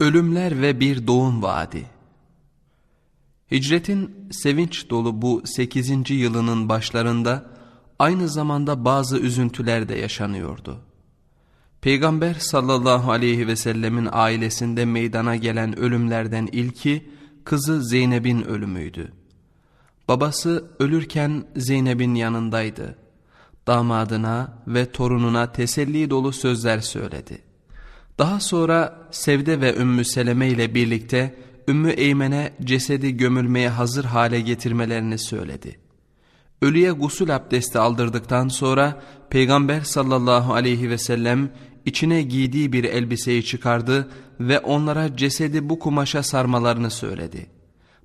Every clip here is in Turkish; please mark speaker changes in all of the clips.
Speaker 1: Ölümler ve bir doğum vaadi Hicretin sevinç dolu bu 8. yılının başlarında aynı zamanda bazı üzüntüler de yaşanıyordu. Peygamber sallallahu aleyhi ve sellemin ailesinde meydana gelen ölümlerden ilki kızı Zeynep'in ölümüydü. Babası ölürken Zeynep'in yanındaydı. Damadına ve torununa teselli dolu sözler söyledi. Daha sonra Sevde ve Ümmü Seleme ile birlikte Ümmü Eymen'e cesedi gömülmeye hazır hale getirmelerini söyledi. Ölüye gusül abdesti aldırdıktan sonra Peygamber sallallahu aleyhi ve sellem içine giydiği bir elbiseyi çıkardı ve onlara cesedi bu kumaşa sarmalarını söyledi.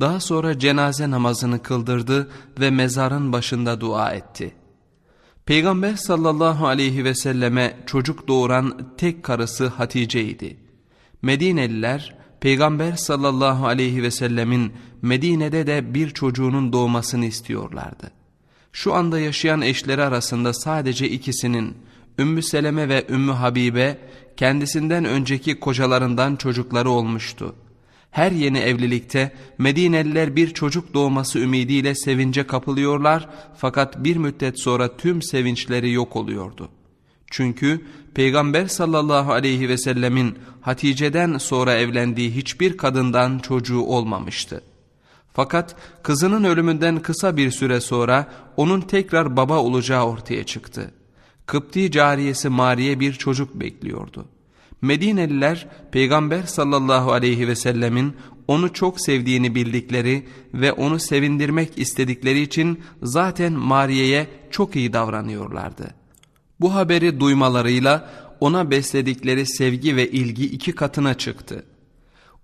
Speaker 1: Daha sonra cenaze namazını kıldırdı ve mezarın başında dua etti. Peygamber sallallahu aleyhi ve selleme çocuk doğuran tek karısı Hatice idi. Medineliler Peygamber sallallahu aleyhi ve sellemin Medine'de de bir çocuğunun doğmasını istiyorlardı. Şu anda yaşayan eşleri arasında sadece ikisinin Ümmü Seleme ve Ümmü Habibe kendisinden önceki kocalarından çocukları olmuştu. Her yeni evlilikte Medineliler bir çocuk doğması ümidiyle sevince kapılıyorlar fakat bir müddet sonra tüm sevinçleri yok oluyordu. Çünkü Peygamber sallallahu aleyhi ve sellemin Hatice'den sonra evlendiği hiçbir kadından çocuğu olmamıştı. Fakat kızının ölümünden kısa bir süre sonra onun tekrar baba olacağı ortaya çıktı. Kıpti cariyesi Mariye bir çocuk bekliyordu. Medineliler Peygamber sallallahu aleyhi ve sellemin onu çok sevdiğini bildikleri ve onu sevindirmek istedikleri için zaten Mariye'ye çok iyi davranıyorlardı. Bu haberi duymalarıyla ona besledikleri sevgi ve ilgi iki katına çıktı.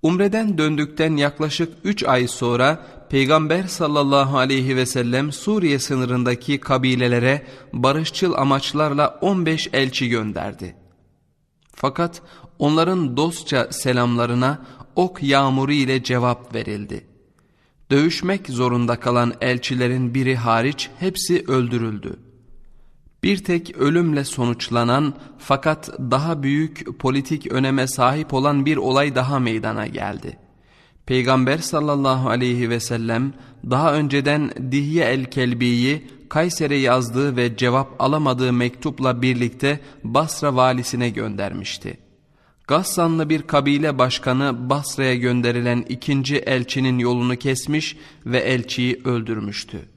Speaker 1: Umreden döndükten yaklaşık üç ay sonra Peygamber sallallahu aleyhi ve sellem Suriye sınırındaki kabilelere barışçıl amaçlarla 15 elçi gönderdi. Fakat onların dostça selamlarına ok yağmuru ile cevap verildi. Dövüşmek zorunda kalan elçilerin biri hariç hepsi öldürüldü. Bir tek ölümle sonuçlanan fakat daha büyük politik öneme sahip olan bir olay daha meydana geldi. Peygamber sallallahu aleyhi ve sellem daha önceden Dihye el-Kelbi'yi Kayser'e yazdığı ve cevap alamadığı mektupla birlikte Basra valisine göndermişti. Gassanlı bir kabile başkanı Basra'ya gönderilen ikinci elçinin yolunu kesmiş ve elçiyi öldürmüştü.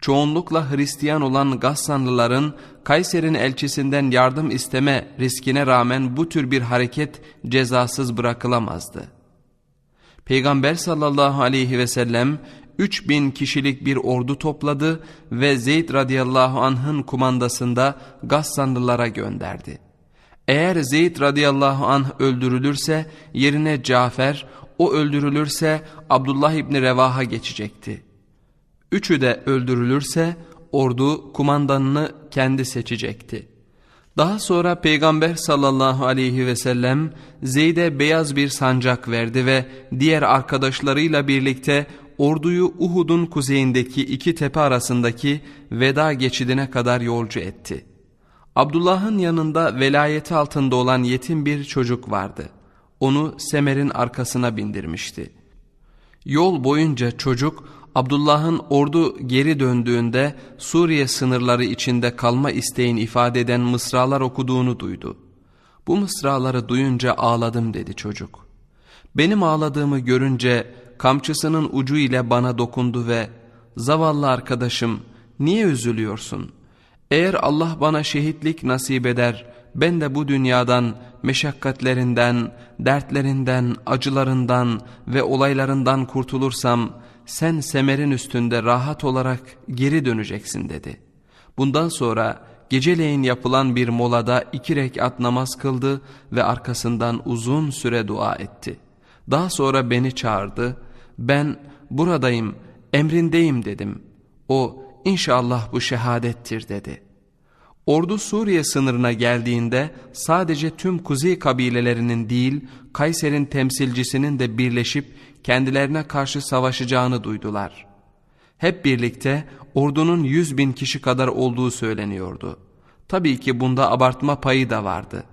Speaker 1: Çoğunlukla Hristiyan olan Gassanlıların Kayser'in elçisinden yardım isteme riskine rağmen bu tür bir hareket cezasız bırakılamazdı. Peygamber sallallahu aleyhi ve sellem 3000 kişilik bir ordu topladı ve Zeyd radıyallahu anh'ın kumandasında Gassanlılara gönderdi. Eğer Zeyd radıyallahu anh öldürülürse yerine Cafer, o öldürülürse Abdullah İbni Revaha geçecekti. Üçü de öldürülürse ordu kumandanını kendi seçecekti. Daha sonra Peygamber sallallahu aleyhi ve sellem Zeyd'e beyaz bir sancak verdi ve diğer arkadaşlarıyla birlikte orduyu Uhud'un kuzeyindeki iki tepe arasındaki veda geçidine kadar yolcu etti. Abdullah'ın yanında velayeti altında olan yetim bir çocuk vardı. Onu Semer'in arkasına bindirmişti. Yol boyunca çocuk Abdullah'ın ordu geri döndüğünde Suriye sınırları içinde kalma isteğini ifade eden mısralar okuduğunu duydu. Bu mısraları duyunca ağladım dedi çocuk. Benim ağladığımı görünce kamçısının ucu ile bana dokundu ve zavallı arkadaşım niye üzülüyorsun? Eğer Allah bana şehitlik nasip eder ben de bu dünyadan meşakkatlerinden, dertlerinden, acılarından ve olaylarından kurtulursam sen semerin üstünde rahat olarak geri döneceksin dedi. Bundan sonra geceleyin yapılan bir molada iki rekat namaz kıldı ve arkasından uzun süre dua etti. Daha sonra beni çağırdı. Ben buradayım, emrindeyim dedim. O inşallah bu şehadettir dedi. Ordu Suriye sınırına geldiğinde sadece tüm kuzey kabilelerinin değil Kayser'in temsilcisinin de birleşip kendilerine karşı savaşacağını duydular. Hep birlikte ordunun yüz bin kişi kadar olduğu söyleniyordu. Tabii ki bunda abartma payı da vardı.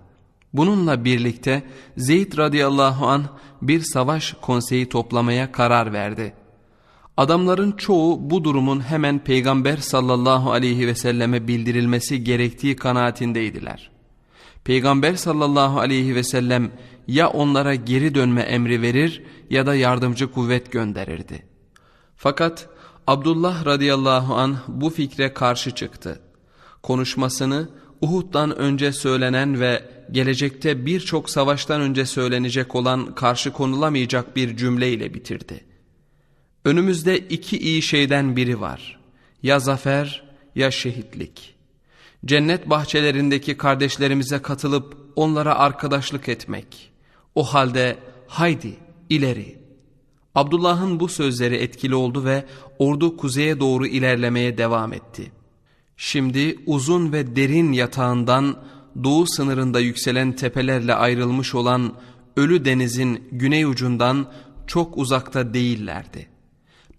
Speaker 1: Bununla birlikte Zeyd radıyallahu an bir savaş konseyi toplamaya karar verdi. Adamların çoğu bu durumun hemen Peygamber sallallahu aleyhi ve selleme bildirilmesi gerektiği kanaatindeydiler. Peygamber sallallahu aleyhi ve sellem ya onlara geri dönme emri verir ya da yardımcı kuvvet gönderirdi. Fakat Abdullah radıyallahu an bu fikre karşı çıktı. Konuşmasını Uhud'dan önce söylenen ve gelecekte birçok savaştan önce söylenecek olan karşı konulamayacak bir cümleyle bitirdi. Önümüzde iki iyi şeyden biri var. Ya zafer ya şehitlik. Cennet bahçelerindeki kardeşlerimize katılıp onlara arkadaşlık etmek. O halde haydi ileri. Abdullah'ın bu sözleri etkili oldu ve ordu kuzeye doğru ilerlemeye devam etti. Şimdi uzun ve derin yatağından doğu sınırında yükselen tepelerle ayrılmış olan Ölü Deniz'in güney ucundan çok uzakta değillerdi.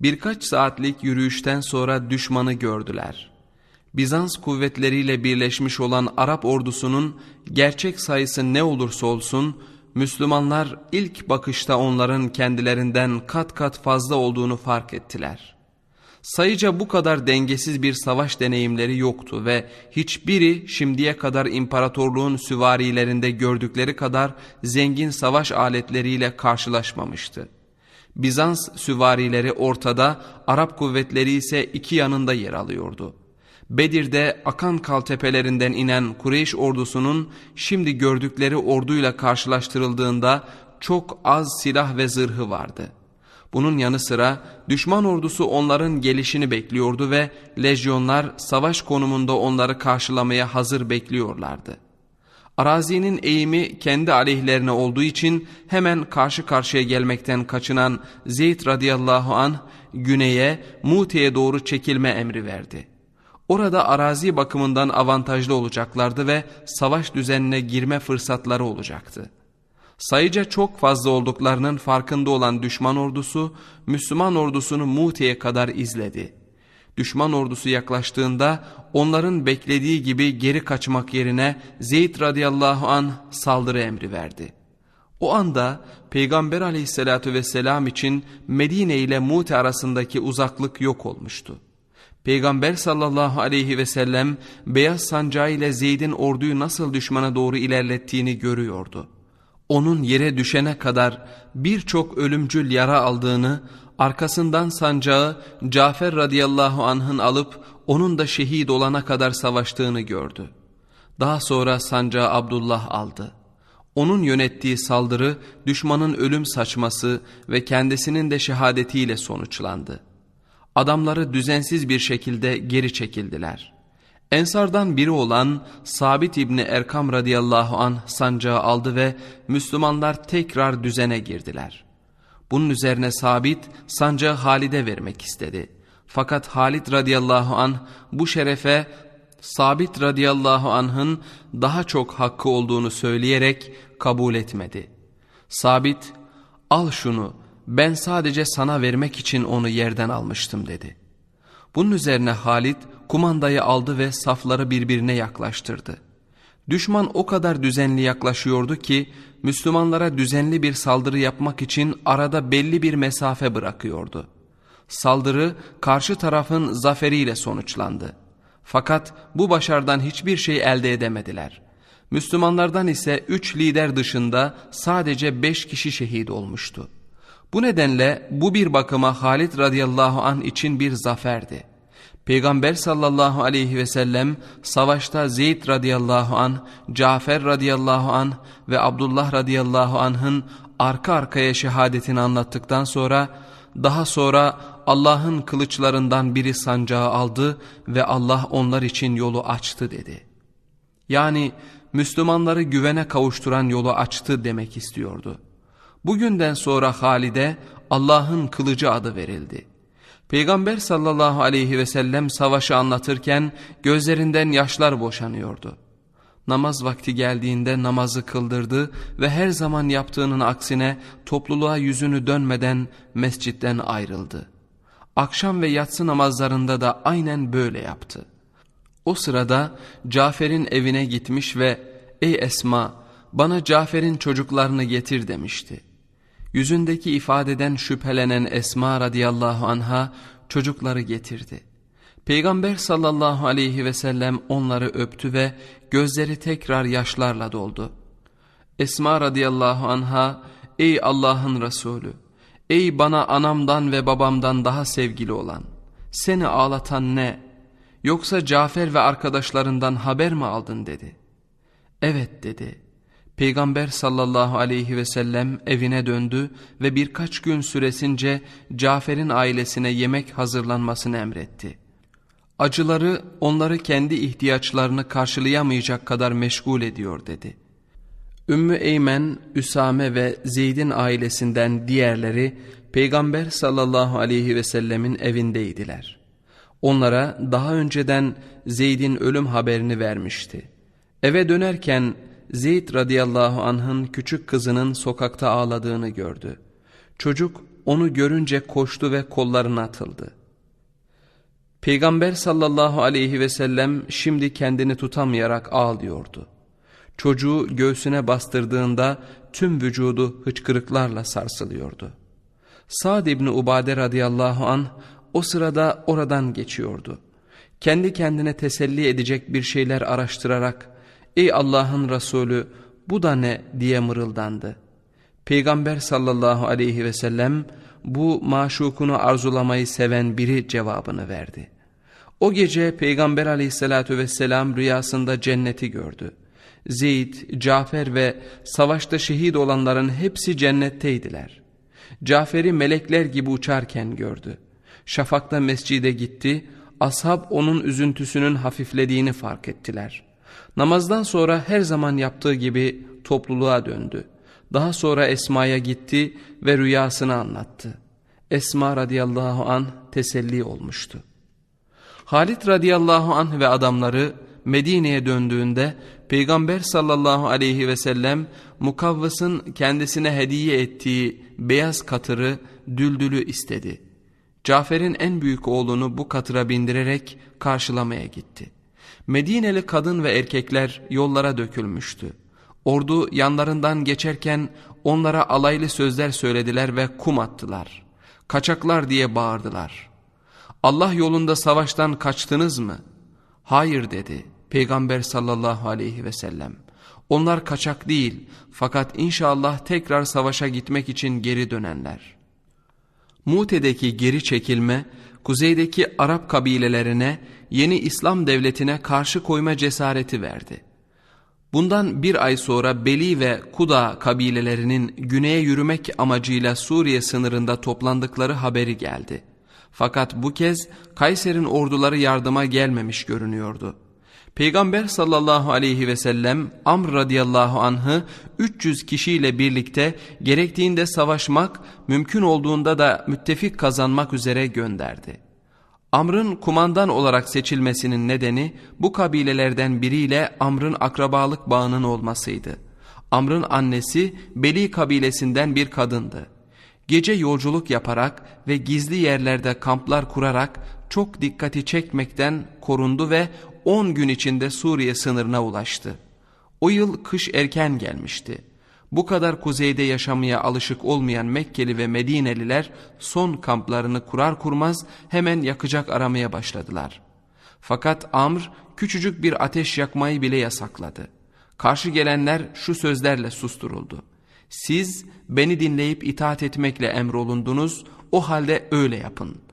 Speaker 1: Birkaç saatlik yürüyüşten sonra düşmanı gördüler. Bizans kuvvetleriyle birleşmiş olan Arap ordusunun gerçek sayısı ne olursa olsun Müslümanlar ilk bakışta onların kendilerinden kat kat fazla olduğunu fark ettiler. Sayıca bu kadar dengesiz bir savaş deneyimleri yoktu ve hiçbiri şimdiye kadar imparatorluğun süvarilerinde gördükleri kadar zengin savaş aletleriyle karşılaşmamıştı. Bizans süvarileri ortada, Arap kuvvetleri ise iki yanında yer alıyordu. Bedir'de Akan Kal tepelerinden inen Kureyş ordusunun şimdi gördükleri orduyla karşılaştırıldığında çok az silah ve zırhı vardı. Bunun yanı sıra düşman ordusu onların gelişini bekliyordu ve lejyonlar savaş konumunda onları karşılamaya hazır bekliyorlardı. Arazinin eğimi kendi aleyhlerine olduğu için hemen karşı karşıya gelmekten kaçınan Zeyd radıyallahu an güneye Mute'ye doğru çekilme emri verdi. Orada arazi bakımından avantajlı olacaklardı ve savaş düzenine girme fırsatları olacaktı. Sayıca çok fazla olduklarının farkında olan düşman ordusu Müslüman ordusunu Mute'ye kadar izledi. Düşman ordusu yaklaştığında onların beklediği gibi geri kaçmak yerine Zeyd radıyallahu an saldırı emri verdi. O anda Peygamber aleyhissalatü vesselam için Medine ile Mute arasındaki uzaklık yok olmuştu. Peygamber sallallahu aleyhi ve sellem beyaz sancağı ile Zeyd'in orduyu nasıl düşmana doğru ilerlettiğini görüyordu. Onun yere düşene kadar birçok ölümcül yara aldığını, arkasından sancağı Cafer radıyallahu anh'ın alıp onun da şehit olana kadar savaştığını gördü. Daha sonra sancağı Abdullah aldı. Onun yönettiği saldırı düşmanın ölüm saçması ve kendisinin de şehadetiyle sonuçlandı. Adamları düzensiz bir şekilde geri çekildiler. Ensardan biri olan Sabit İbni Erkam radıyallahu an sancağı aldı ve Müslümanlar tekrar düzene girdiler. Bunun üzerine Sabit sancağı Halid'e vermek istedi. Fakat Halid radıyallahu an bu şerefe Sabit radıyallahu anh'ın daha çok hakkı olduğunu söyleyerek kabul etmedi. Sabit al şunu ben sadece sana vermek için onu yerden almıştım dedi. Bunun üzerine Halit kumandayı aldı ve safları birbirine yaklaştırdı. Düşman o kadar düzenli yaklaşıyordu ki Müslümanlara düzenli bir saldırı yapmak için arada belli bir mesafe bırakıyordu. Saldırı karşı tarafın zaferiyle sonuçlandı. Fakat bu başardan hiçbir şey elde edemediler. Müslümanlardan ise üç lider dışında sadece beş kişi şehit olmuştu. Bu nedenle bu bir bakıma Halid radıyallahu an için bir zaferdi. Peygamber sallallahu aleyhi ve sellem savaşta Zeyd radıyallahu an, Cafer radıyallahu an ve Abdullah radıyallahu anh'ın arka arkaya şehadetini anlattıktan sonra daha sonra Allah'ın kılıçlarından biri sancağı aldı ve Allah onlar için yolu açtı dedi. Yani Müslümanları güvene kavuşturan yolu açtı demek istiyordu. Bugünden sonra Halide Allah'ın kılıcı adı verildi. Peygamber sallallahu aleyhi ve sellem savaşı anlatırken gözlerinden yaşlar boşanıyordu. Namaz vakti geldiğinde namazı kıldırdı ve her zaman yaptığının aksine topluluğa yüzünü dönmeden mescitten ayrıldı. Akşam ve yatsı namazlarında da aynen böyle yaptı. O sırada Cafer'in evine gitmiş ve ''Ey Esma bana Cafer'in çocuklarını getir demişti. Yüzündeki ifadeden şüphelenen Esma radıyallahu anha çocukları getirdi. Peygamber sallallahu aleyhi ve sellem onları öptü ve gözleri tekrar yaşlarla doldu. Esma radıyallahu anha ey Allah'ın Resulü ey bana anamdan ve babamdan daha sevgili olan seni ağlatan ne yoksa Cafer ve arkadaşlarından haber mi aldın dedi. Evet dedi. Peygamber sallallahu aleyhi ve sellem evine döndü ve birkaç gün süresince Cafer'in ailesine yemek hazırlanmasını emretti. Acıları onları kendi ihtiyaçlarını karşılayamayacak kadar meşgul ediyor dedi. Ümmü Eymen, Üsame ve Zeyd'in ailesinden diğerleri Peygamber sallallahu aleyhi ve sellemin evindeydiler. Onlara daha önceden Zeyd'in ölüm haberini vermişti. Eve dönerken Zeyd radıyallahu anh'ın küçük kızının sokakta ağladığını gördü. Çocuk onu görünce koştu ve kollarına atıldı. Peygamber sallallahu aleyhi ve sellem şimdi kendini tutamayarak ağlıyordu. Çocuğu göğsüne bastırdığında tüm vücudu hıçkırıklarla sarsılıyordu. Sa'd İbni Ubade radıyallahu an o sırada oradan geçiyordu. Kendi kendine teselli edecek bir şeyler araştırarak ''Ey Allah'ın Resulü bu da ne?'' diye mırıldandı. Peygamber sallallahu aleyhi ve sellem bu maşukunu arzulamayı seven biri cevabını verdi. O gece Peygamber aleyhissalatü vesselam rüyasında cenneti gördü. Zeyd, Cafer ve savaşta şehit olanların hepsi cennetteydiler. Cafer'i melekler gibi uçarken gördü. Şafakta mescide gitti, ashab onun üzüntüsünün hafiflediğini fark ettiler. Namazdan sonra her zaman yaptığı gibi topluluğa döndü. Daha sonra Esma'ya gitti ve rüyasını anlattı. Esma radıyallahu an teselli olmuştu. Halit radıyallahu anh ve adamları Medine'ye döndüğünde Peygamber sallallahu aleyhi ve sellem Mukavvas'ın kendisine hediye ettiği beyaz katırı düldülü istedi. Cafer'in en büyük oğlunu bu katıra bindirerek karşılamaya gitti. Medineli kadın ve erkekler yollara dökülmüştü. Ordu yanlarından geçerken onlara alaylı sözler söylediler ve kum attılar. Kaçaklar diye bağırdılar. Allah yolunda savaştan kaçtınız mı? Hayır dedi Peygamber sallallahu aleyhi ve sellem. Onlar kaçak değil fakat inşallah tekrar savaşa gitmek için geri dönenler. Mute'deki geri çekilme kuzeydeki Arap kabilelerine yeni İslam devletine karşı koyma cesareti verdi. Bundan bir ay sonra Beli ve Kuda kabilelerinin güneye yürümek amacıyla Suriye sınırında toplandıkları haberi geldi. Fakat bu kez Kayser'in orduları yardıma gelmemiş görünüyordu. Peygamber sallallahu aleyhi ve sellem Amr radıyallahu anh'ı 300 kişiyle birlikte gerektiğinde savaşmak, mümkün olduğunda da müttefik kazanmak üzere gönderdi. Amr'ın kumandan olarak seçilmesinin nedeni bu kabilelerden biriyle Amr'ın akrabalık bağının olmasıydı. Amr'ın annesi Beli kabilesinden bir kadındı. Gece yolculuk yaparak ve gizli yerlerde kamplar kurarak çok dikkati çekmekten korundu ve 10 gün içinde Suriye sınırına ulaştı. O yıl kış erken gelmişti. Bu kadar kuzeyde yaşamaya alışık olmayan Mekkeli ve Medineliler son kamplarını kurar kurmaz hemen yakacak aramaya başladılar. Fakat Amr küçücük bir ateş yakmayı bile yasakladı. Karşı gelenler şu sözlerle susturuldu. Siz beni dinleyip itaat etmekle emrolundunuz, o halde öyle yapın.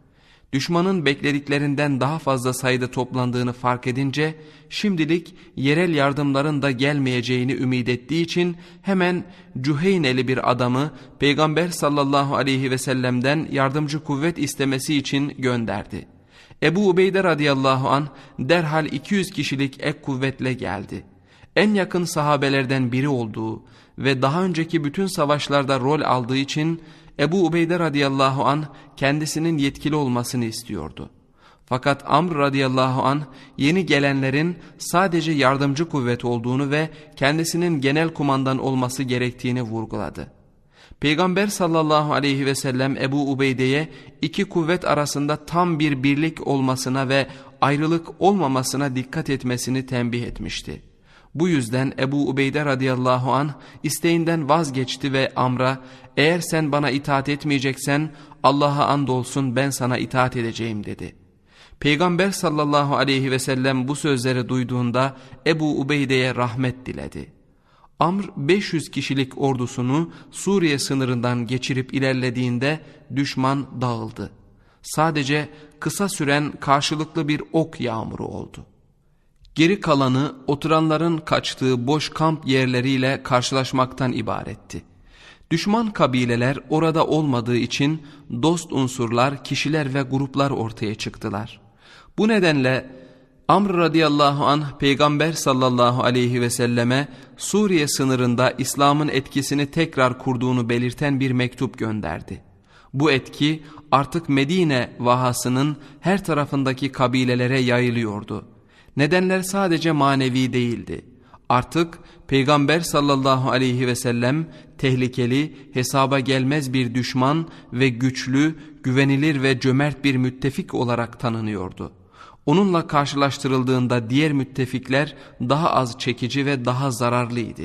Speaker 1: Düşmanın beklediklerinden daha fazla sayıda toplandığını fark edince şimdilik yerel yardımların da gelmeyeceğini ümit ettiği için hemen Cüheyneli bir adamı Peygamber sallallahu aleyhi ve sellem'den yardımcı kuvvet istemesi için gönderdi. Ebu Ubeyde radıyallahu an derhal 200 kişilik ek kuvvetle geldi. En yakın sahabelerden biri olduğu ve daha önceki bütün savaşlarda rol aldığı için Ebu Ubeyde radıyallahu an kendisinin yetkili olmasını istiyordu. Fakat Amr radıyallahu an yeni gelenlerin sadece yardımcı kuvvet olduğunu ve kendisinin genel kumandan olması gerektiğini vurguladı. Peygamber sallallahu aleyhi ve sellem Ebu Ubeyde'ye iki kuvvet arasında tam bir birlik olmasına ve ayrılık olmamasına dikkat etmesini tembih etmişti. Bu yüzden Ebu Ubeyde radıyallahu an isteğinden vazgeçti ve Amr'a eğer sen bana itaat etmeyeceksen Allah'a andolsun ben sana itaat edeceğim dedi. Peygamber sallallahu aleyhi ve sellem bu sözleri duyduğunda Ebu Ubeyde'ye rahmet diledi. Amr 500 kişilik ordusunu Suriye sınırından geçirip ilerlediğinde düşman dağıldı. Sadece kısa süren karşılıklı bir ok yağmuru oldu. Geri kalanı oturanların kaçtığı boş kamp yerleriyle karşılaşmaktan ibaretti. Düşman kabileler orada olmadığı için dost unsurlar, kişiler ve gruplar ortaya çıktılar. Bu nedenle Amr radıyallahu anh peygamber sallallahu aleyhi ve selleme Suriye sınırında İslam'ın etkisini tekrar kurduğunu belirten bir mektup gönderdi. Bu etki artık Medine vahasının her tarafındaki kabilelere yayılıyordu. Nedenler sadece manevi değildi. Artık Peygamber sallallahu aleyhi ve sellem tehlikeli, hesaba gelmez bir düşman ve güçlü, güvenilir ve cömert bir müttefik olarak tanınıyordu. Onunla karşılaştırıldığında diğer müttefikler daha az çekici ve daha zararlıydı.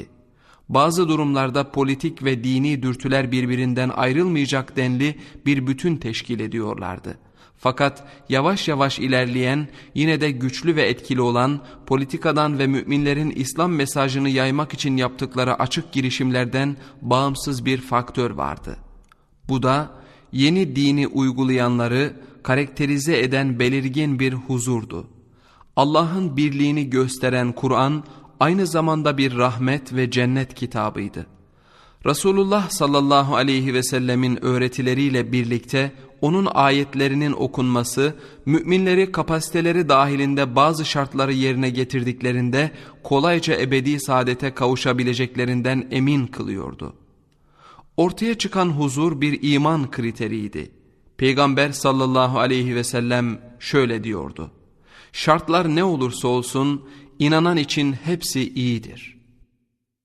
Speaker 1: Bazı durumlarda politik ve dini dürtüler birbirinden ayrılmayacak denli bir bütün teşkil ediyorlardı. Fakat yavaş yavaş ilerleyen, yine de güçlü ve etkili olan, politikadan ve müminlerin İslam mesajını yaymak için yaptıkları açık girişimlerden bağımsız bir faktör vardı. Bu da yeni dini uygulayanları karakterize eden belirgin bir huzurdu. Allah'ın birliğini gösteren Kur'an aynı zamanda bir rahmet ve cennet kitabıydı. Resulullah sallallahu aleyhi ve sellemin öğretileriyle birlikte onun ayetlerinin okunması, müminleri kapasiteleri dahilinde bazı şartları yerine getirdiklerinde kolayca ebedi saadete kavuşabileceklerinden emin kılıyordu. Ortaya çıkan huzur bir iman kriteriydi. Peygamber sallallahu aleyhi ve sellem şöyle diyordu. Şartlar ne olursa olsun inanan için hepsi iyidir.''